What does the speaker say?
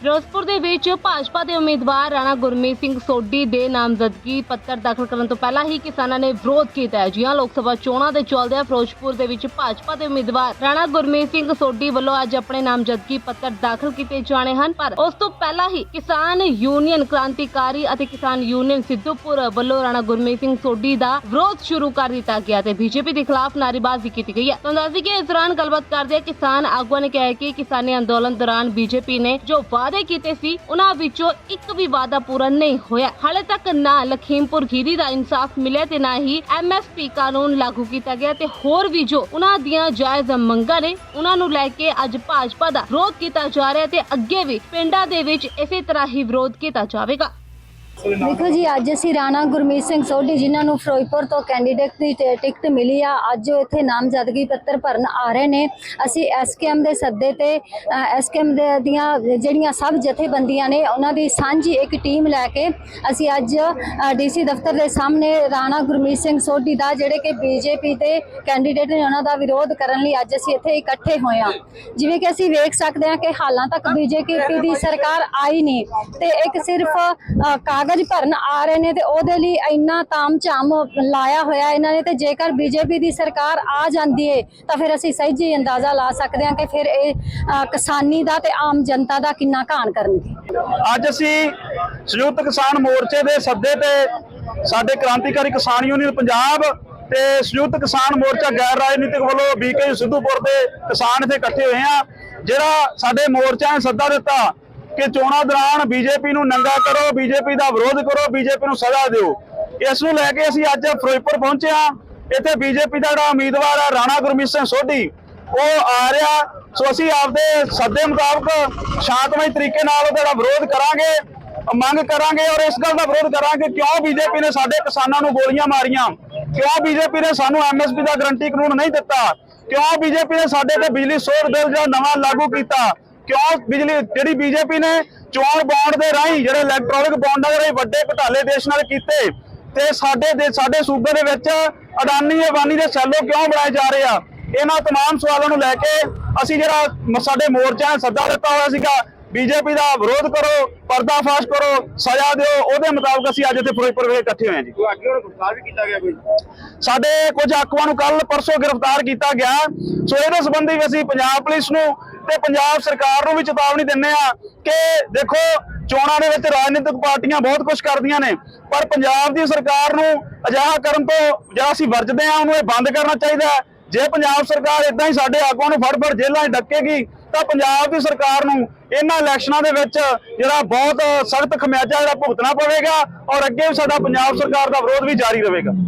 ਫਿਰੋਜ਼ਪੁਰ ਦੇ ਵਿੱਚ ਭਾਜਪਾ ਦੇ ਉਮੀਦਵਾਰ ਰਾਣਾ ਗੁਰਮੀਤ ਸਿੰਘ ਸੋਢੀ ਦੇ ਨਾਮਜ਼ਦਗੀ ਪੱਤਰ ਦਾਖਲ ਕਰਨ ਤੋਂ ਪਹਿਲਾਂ ਹੀ ਕਿਸਾਨਾਂ ਨੇ ਵਿਰੋਧ ਕੀਤਾ ਹੈ। ਜੀ ਲੋਕ ਸਭਾ ਚੋਣਾਂ ਦੇ ਚੱਲਦਿਆਂ ਫਿਰੋਜ਼ਪੁਰ ਦੇ ਵਿੱਚ ਭਾਜਪਾ ਦੇ ਉਮੀਦਵਾਰ ਰਾਣਾ ਗੁਰਮੀਤ ਸਿੰਘ ਸੋਢੀ ਵੱਲੋਂ ਅੱਜ ਆਪਣੇ ਨਾਮਜ਼ਦਗੀ ਪੱਤਰ ਦਾਖਲ ਕੀਤੇ ਜਾਣੇ ਹਨ, ਪਰ ਉਸ ਤੋਂ ਪਹਿਲਾਂ ਹੀ ਕਿਸਾਨ ਯੂਨੀਅਨ ਕ੍ਰਾਂਤੀਕਾਰੀ ਅਤੇ ਕਿਸਾਨ ਯੂਨੀਅਨ ਸਿੱਧੂਪੁਰ ਵੱਲੋਂ ਰਾਣਾ ਗੁਰਮੀਤ ਸਿੰਘ ਸੋਢੀ ਦਾ ਵਿਰੋਧ ਸ਼ੁਰੂ ਕਰ ਦਿੱਤਾ ਗਿਆ ਤੇ ਬੀਜੇਪੀ ਦੇ ਖਿਲਾਫ ਨਾਅਰੇਬਾਜ਼ੀ ਕੀਤੀ ਗਈ ਹੈ। ਤੁਹਾਨੂੰ ਦੱਸ ਕਿ ਇਸ ਦੌਰਾਨ ਗੱਲਬਾਤ ਕਰਦੇ ਕਿਸਾਨ ਆਗੂਆਂ ਨੇ ਕਿਹਾ ਕਿ ਕਿਸਾਨੀ ਅੰਦੋਲਨ ਦੌਰਾਨ ਬੀਜੇਪੀ ਨੇ ਜੋ ਵਾਅਦੇ ਕੀਤੇ ਸੀ, ਉਹਨਾਂ ਵਿੱਚੋਂ ਇੱਕ ਵੀ ਵਾਅਦਾ ਪੂਰਾ ਨਹੀਂ ਹੋਇਆ। ਹਾਲੇ ਤੱਕ ਨਾ ਲਖੀਮਪੁਰ ਖੀਰੀ ਦਾ ਇਨਸਾਫ ਮਿਲਿਆ ਤੇ ਨਾ ਹੀ ਐਮਐਸਪੀ ਕਾਨੂੰਨ ਲਾਗੂ ਕੀਤਾ ਗਿਆ ਤੇ ਹੋਰ ਵੀ ਜੋ ਉਹਨਾਂ ਦੀਆਂ ਜਾਇਜ਼ ਮੰਗਾਂ ਨੇ, ਉਹਨਾਂ ਨੂੰ ਲੈ ਕੇ ਅੱਜ ਭਾਜਪਾ ਦਾ ਵਿਰੋਧ ਕੀਤਾ ਜਾ ਰਿਹਾ ਤੇ ਅੱਗੇ ਵੀ ਪਿੰਡਾਂ ਦੇ ਵਿੱਚ ਇਸੇ ਤਰ੍ਹਾਂ ਹੀ ਵਿਰੋਧ ਕੀਤਾ ਜਾਵੇਗਾ। ਦੇਖੋ ਜੀ ਅੱਜ ਅਸੀਂ ਰਾਣਾ ਗੁਰਮੀਤ ਸਿੰਘ ਸੋਢੀ ਜਿਨ੍ਹਾਂ ਨੂੰ ਫਿਰੋਜ਼ਪੁਰ ਤੋਂ ਕੈਂਡੀਡੇਟ ਦੀ ਟਿ- ਟਿਕਟ ਮਿਲੀ ਆ। ਅੱਜ ਉਹ ਇੱਥੇ ਨਾਮਜ਼ਦਗੀ ਪੱਤਰ ਭਰਨ ਆ ਰਹੇ ਨੇ। ਅਸੀਂ ਐਸਕੇਐਮ ਦੇ ਸੱਦੇ ਤੇ ਐਸਕੇਐਮ ਦੇ ਦੀਆਂ ਜਿਹੜੀਆਂ ਸਭ ਜਥੇਬੰਦੀਆਂ ਨੇ ਉਹਨਾਂ ਦੀ ਸਾਂਝੀ ਇੱਕ ਟੀਮ ਲੈ ਕੇ ਅਸੀਂ ਅੱਜ ਡੀਸੀ ਦਫ਼ਤਰ ਦੇ ਸਾਹਮਣੇ ਰਾਣਾ ਗੁਰਮੀਤ ਸਿੰਘ ਸੋਢੀ ਦਾ ਜਿਹੜੇ ਕਿ ਬੀਜੇਪੀ ਦੇ ਕੈਂਡੀਡੇਟ ਨੇ ਉਹਨਾਂ ਦਾ ਵਿਰੋਧ ਕਰਨ ਲਈ ਅੱਜ ਅਸੀਂ ਇੱਥੇ ਇਕੱਠੇ ਹੋਏ ਹਾਂ। ਜਿਵੇਂ ਕਿ ਅਸੀਂ ਵੇਖ ਸਕਦੇ ਹਾਂ ਕਿ ਹਾਲਾਂ ਤੱਕ ਬੀਜੇਪੀ ਦੀ ਸਰਕਾਰ ਆਈ ਨਹੀਂ। ਤੇ ਇੱਕ ਸਿਰਫ ਅ, ਕਾਗਜ਼ ਭਰਨ ਆ ਰਹੇ ਨੇ ਤੇ ਉਹਦੇ ਲਈ ਇੰਨਾ ਤਾਮਝਾਮ ਲਾਇਆ ਹੋਇਆ ਇਹਨਾਂ ਨੇ ਤੇ ਜੇਕਰ ਬੀਜੇਪੀ ਦੀ ਸਰਕਾਰ ਆ ਜਾਂਦੀ ਹੈ ਤਾਂ ਫਿਰ ਅਸੀਂ ਸਹਿਜੇ ਅੰਦਾਜ਼ਾ ਲਾ ਸਕਦੇ ਹਾਂ ਕਿ ਫਿਰ ਇਹ ਕਿਸਾਨੀ ਦਾ ਤੇ ਆਮ ਜਨਤਾ ਦਾ ਕਿੰਨਾ ਘਾਣ ਕਰਨਗੇ। ਅੱਜ ਅਸੀਂ ਸੰਯੁਕਤ ਕਿਸਾਨ ਮੋਰਚੇ ਦੇ ਸੱਦੇ ਤੇ ਸਾਡੇ ਕ੍ਰਾਂਤੀਕਾਰੀ ਕਿਸਾਨ ਯੂਨੀਅਨ ਪੰਜਾਬ ਤੇ ਸੰਯੁਕਤ ਕਿਸਾਨ ਮੋਰਚਾ ਗੈਰ ਰਾਜਨੀਤਿਕ ਵੱਲੋਂ ਬੀਕੇ ਸਿੱਧੂਪੁਰ ਦੇ ਕਿਸਾਨ ਇੱਥੇ ਇਕੱਠੇ ਹੋਏ ਆ, ਜਿਹੜਾ ਸਾਡੇ ਮੋਰਚਾ ਨੇ ਸੱਦਾ ਦਿੱਤਾ ਕਿ ਚੋਣਾਂ ਦੌਰਾਨ ਬੀਜੇਪੀ ਨੂੰ ਨੰਗਾ ਕਰੋ, ਬੀਜੇਪੀ ਦਾ ਵਿਰੋਧ ਕਰੋ, ਬੀਜੇਪੀ ਨੂੰ ਸਜ਼ਾ ਦਿਓ। ਇਸ ਨੂੰ ਲੈ ਕੇ ਅਸੀਂ ਅੱਜ ਫਿਰੋਜ਼ਪੁਰ ਪਹੁੰਚੇ ਆ ਇੱਥੇ ਬੀਜੇਪੀ ਦਾ ਜਿਹੜਾ ਉਮੀਦਵਾਰ ਹੈ ਰਾਣਾ ਗੁਰਮੀਤ ਸਿੰਘ ਸੋਢੀ, ਉਹ ਆ ਰਿਹਾ। ਸੋ ਅਸੀਂ ਆਪਦੇ ਸੱਦੇ ਮੁਤਾਬਕ ਸ਼ਾਂਤਮਈ ਤਰੀਕੇ ਨਾਲ ਉਹਦਾ ਜਿਹੜਾ ਵਿਰੋਧ ਕਰਾਂਗੇ, ਮੰਗ ਕਰਾਂਗੇ ਔਰ ਇਸ ਗੱਲ ਦਾ ਵਿਰੋਧ ਕਰਾਂਗੇ, ਕਿਉਂ ਬੀਜੇਪੀ ਨੇ ਸਾਡੇ ਕਿਸਾਨਾਂ ਨੂੰ ਗੋਲੀਆਂ ਮਾਰੀਆਂ? ਕਿਉਂ ਬੀਜੇਪੀ ਨੇ ਸਾਨੂੰ ਐਮਐਸਪੀ ਦਾ ਗਰੰਟੀ ਕਾਨੂੰਨ ਨਹੀਂ ਦਿੱਤਾ? ਕਿਉਂ ਬੀਜੇਪੀ ਨੇ ਸਾਡੇ ਤੇ ਬਿਜਲੀ ਸੋਧ ਬਿੱਲ ਜਿਹੜਾ ਨਵਾਂ ਲਾਗੂ ਕੀਤਾ? ਕਿਉਂ ਬਿਜਲੀ ਜਿਹੜੀ ਬੀਜੇਪੀ ਨੇ ਚੋਣ ਬੌਂਡ ਦੇ ਰਾਹੀਂ ਜਿਹੜੇ ਇਲੈਕਟ੍ਰੋਨਿਕ ਬੌਂਡਾਂ ਦੇ ਰਾਹੀਂ ਵੱਡੇ ਘੁਟਾਲੇ ਦੇਸ਼ ਨਾਲ ਕੀਤੇ ਤੇ ਸਾਡੇ ਦੇ ਸਾਡੇ ਸੂਬੇ ਦੇ ਵਿੱਚ ਅਡਾਨੀ ਅਬਾਨੀ ਦੇ ਸੈਲੋ ਕਿਉਂ ਬਣਾਏ ਜਾ ਰਹੇ ਆ ਇਹਨਾਂ तमाम ਸਵਾਲਾਂ ਨੂੰ ਲੈ ਕੇ ਅਸੀਂ ਜਿਹੜਾ ਮ- ਸਾਡੇ ਮੋਰਚਾ ਨੇ ਸੱਦਾ ਦਿੱਤਾ ਹੋਇਆ ਸੀਗਾ ਬੀਜੇਪੀ ਦਾ ਵਿਰੋਧ ਕਰੋ ਪਰਦਾਫਾਸ਼ ਕਰੋ ਸਜ਼ਾ ਦਿਓ ਉਹਦੇ ਮੁਤਾਬਕ ਅਸੀਂ ਅੱਜ ਇੱਥੇ ਫਿਰੋਜ਼ਪੁਰ ਵਿਖੇ ਇਕੱਠੇ ਹੋਏ ਹਾਂ ਜੀ ਤੁਹਾਡੇ ਨੂੰ ਗ੍ਰਿਫਤਾਰ ਵੀ ਕੀਤਾ ਗਿਆ ਕੋਈ ਸਾਡੇ ਕੁਝ ਆਗੂਆਂ ਨੂੰ ਕੱਲ ਪਰਸੋਂ ਗ੍ਰਿਫਤਾਰ ਕੀਤਾ ਗਿਆ ਸੋ ਇਹਦੇ ਸੰਬੰਧੀ ਵੀ ਅਸੀਂ ਪੰਜਾਬ ਪੁਲਿਸ ਨੂੰ ਤੇ ਪੰਜਾਬ ਸਰਕਾਰ ਨੂੰ ਵੀ ਚੇਤਾਵਨੀ ਦਿੰਨੇ ਆ ਕਿ ਦੇਖੋ ਚੋਣਾਂ ਦੇ ਵਿੱਚ ਰਾਜਨੀਤਿਕ ਪਾਰਟੀਆਂ ਬਹੁਤ ਕੁਝ ਕਰਦੀਆਂ ਨੇ, ਪਰ ਪੰਜਾਬ ਦੀ ਸਰਕਾਰ ਨੂੰ ਅਜਿਹਾ ਕਰਨ ਤੋਂ ਜਿਹੜਾ ਅਸੀਂ ਵਰਜਦੇ ਆ ਉਹਨੂੰ ਇਹ ਬੰਦ ਕਰਨਾ ਚਾਹੀਦਾ ਜੇ ਪੰਜਾਬ ਸਰਕਾਰ ਇਦਾਂ ਹੀ ਸਾਡੇ ਆਗੂਆਂ ਨੂੰ ਫੜ ਫੜ ਜੇਲ੍ਹਾਂ 'ਚ ਡੱਕੇਗੀ, ਤਾਂ ਪੰਜਾਬ ਦੀ ਸਰਕਾਰ ਨੂੰ ਇਹਨਾਂ ਇਲੈਕਸ਼ਨਾਂ ਦੇ ਵਿੱਚ ਜਿਹੜਾ ਬਹੁਤ ਸਖਤ ਖਮਿਆਜਾ ਜਿਹੜਾ ਭੁਗਤਣਾ ਪਵੇਗਾ ਔਰ ਅੱਗੇ ਵੀ ਸਾਡਾ ਪੰਜਾਬ ਸਰਕਾਰ ਦਾ ਵਿਰੋਧ ਵੀ ਜਾਰੀ ਰਹੇਗਾ।